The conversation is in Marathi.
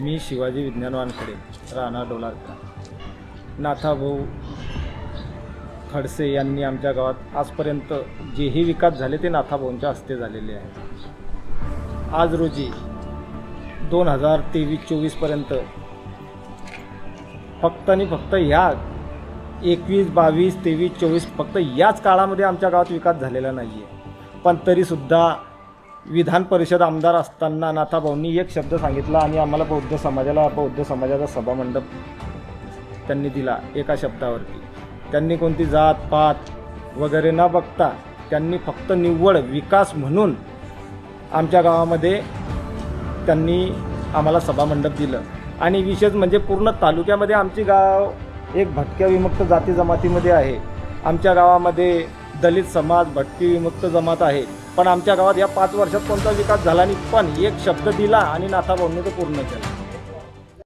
मी शिवाजी विज्ञान वानखडे राहणार डोलारका नाथाभाऊ खडसे यांनी आमच्या गावात आजपर्यंत जेही विकास झाले ते नाथाभाऊंच्या हस्ते झालेले आहेत. आज रोजी दोन हजार तेवीस चोवीसपर्यंत फक्त आणि फक्त ह्या एकवीस बावीस तेवीस चोवीस फक्त याच काळामध्ये आमच्या गावात विकास झालेला नाही आहे पण तरीसुद्धा विधान परिषद आमदार असताना नाथाभाऊंनी एक शब्द सांगितला आणि आम्हाला बौद्ध समाजाला बौद्ध समाजाचा सभामंडप त्यांनी दिला एका शब्दावरती. त्यांनी कोणती जात पात वगैरे न बघता त्यांनी फक्त निव्वळ विकास म्हणून आमच्या गावामध्ये त्यांनी आम्हाला सभामंडप दिलं. आणि विशेष म्हणजे पूर्ण तालुक्यामध्ये आमची गाव एक भटक्या विमुक्त जाती जमातीमध्ये आहे. आमच्या गावामध्ये दलित समाज भटकी विमुक्त जमात आहे. पण आमच्या गावात या पाच वर्षात कोणता विकास झाला नाही. पण एक शब्द दिला आणि नाथाभाऊंनी तो पूर्ण केला.